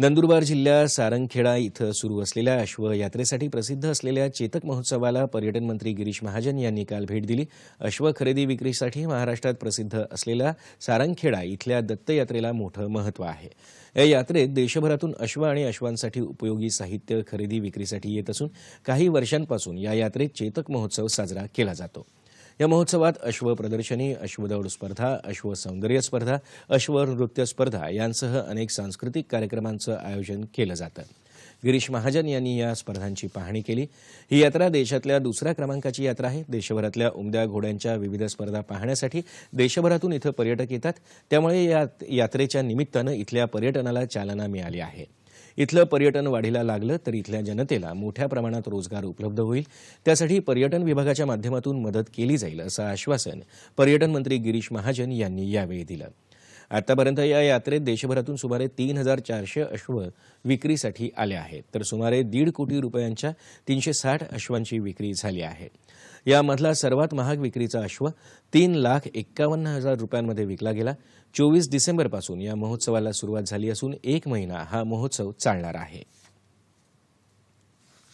नंदुरबार जिल्ह्यात सारंगखेडा इथं सुरू असलेल्या अश्व यात्रेसाठी प्रसिद्ध असलेल्या चेतक महोत्सवाला पर्यटन मंत्री गिरीश महाजन यांनी काल भेट दिली. अश्व खरेदी विक्रीसाठी महाराष्ट्रात प्रसिद्ध असलेल्या सारंगखेडा इथल्या दत्तयात्रेला मोठं महत्त्व आहे. या यात्रेत देशभरातून अश्व आणि अश्वांसाठी उपयोगी साहित्य खरेदी विक्रीसाठी येत असून काही वर्षांपासून या यात्रेत चेतक महोत्सव साजरा केला जातो. या महोत्सवात अश्व प्रदर्शनी अश्वदौड स्पर्धा अश्व सौंदर्य स्पर्धा अश्व नृत्य स्पर्धा यांसह अनेक सांस्कृतिक कार्यक्रमांचं आयोजन केलं जातं. गिरीश महाजन यांनी या स्पर्धांची पाहणी केली. ही यात्रा देशातल्या दुसऱ्या क्रमांकाची यात्रा आहे. देशभरातल्या उमद्या घोड्यांच्या विविध स्पर्धा पाहण्यासाठी देशभरातून इथं पर्यटक येतात. त्यामुळे या यात्रेच्या निमित्तानं इथल्या पर्यटनाला चालना मिळाली आहे. इथलं पर्यटन वाढीला लागलं तर इथल्या जनतेला मोठ्या प्रमाणात रोजगार उपलब्ध होईल. त्यासाठी पर्यटन विभागाच्या माध्यमातून मदत केली जाईल असं आश्वासन पर्यटन मंत्री गिरीश महाजन यांनी यावेळी दिलं. आतापर्यंत या यात्रेत देशभरातून सुमारे तीन हजार चारशे अश्व विक्रीसाठी आले आहेत. तर सुमारे दीड कोटी रुपयांच्या तीनशे साठ अश्वांची विक्री झाली आहे. यामधला सर्वात महाग विक्रीचा अश्व तीन लाख एक्कावन्न हजार रुपयांमध्ये विकला गेला. चोवीस डिसेंबरपासून या महोत्सवाला सुरुवात झाली असून एक महिना हा महोत्सव चालणार आहे.